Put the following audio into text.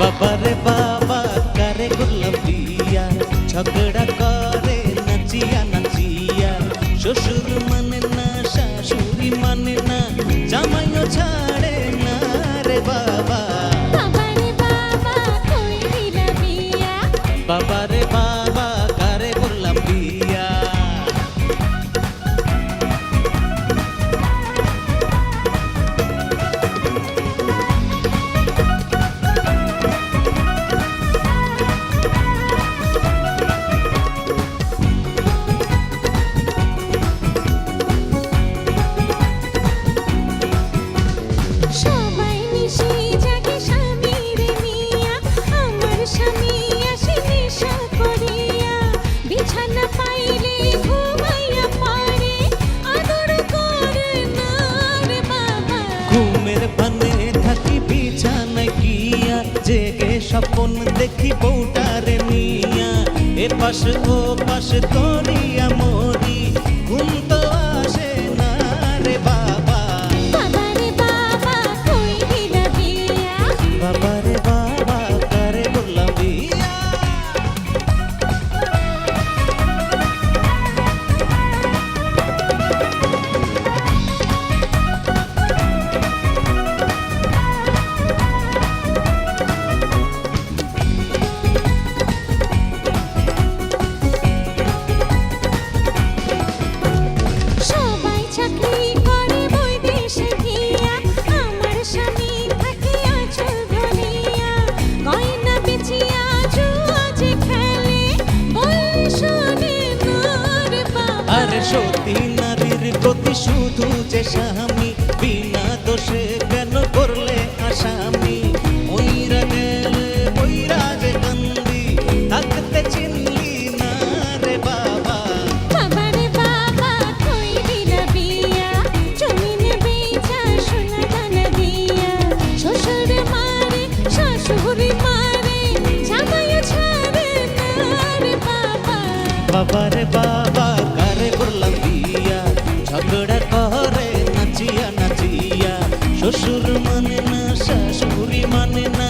বাবারে বাবা, করে গুল্লাম দিয়া ঝগড়া করে, নাচিয়া নাচিয়া। শ্বশুর মানে না, শাশুড়ি মানে না, জামাইও ছাড়ে না রে বাবা। ঘুমের পানে থাকি বিছানায় গিয়া জেগে স্বপন দেখি বউটারে নিয়া এ পাশ ও পাশ করিয়া মরি সতী নারীর প্রতি শুধু যে স্বামী বিনা দোষে কেন করলে আসামি? ওইরা গেলে ওইরা যে কান্দি থাকতে চিনলি না রে বাবা। শাশুড়ি মারে জামাইও ছাড়ে না রে বাবা। বাবারে বাবা বিয়া ঝগড়া করে নাচিয়া নাচিয়া শ্বশুর মানে না শাশুড়ি মানে না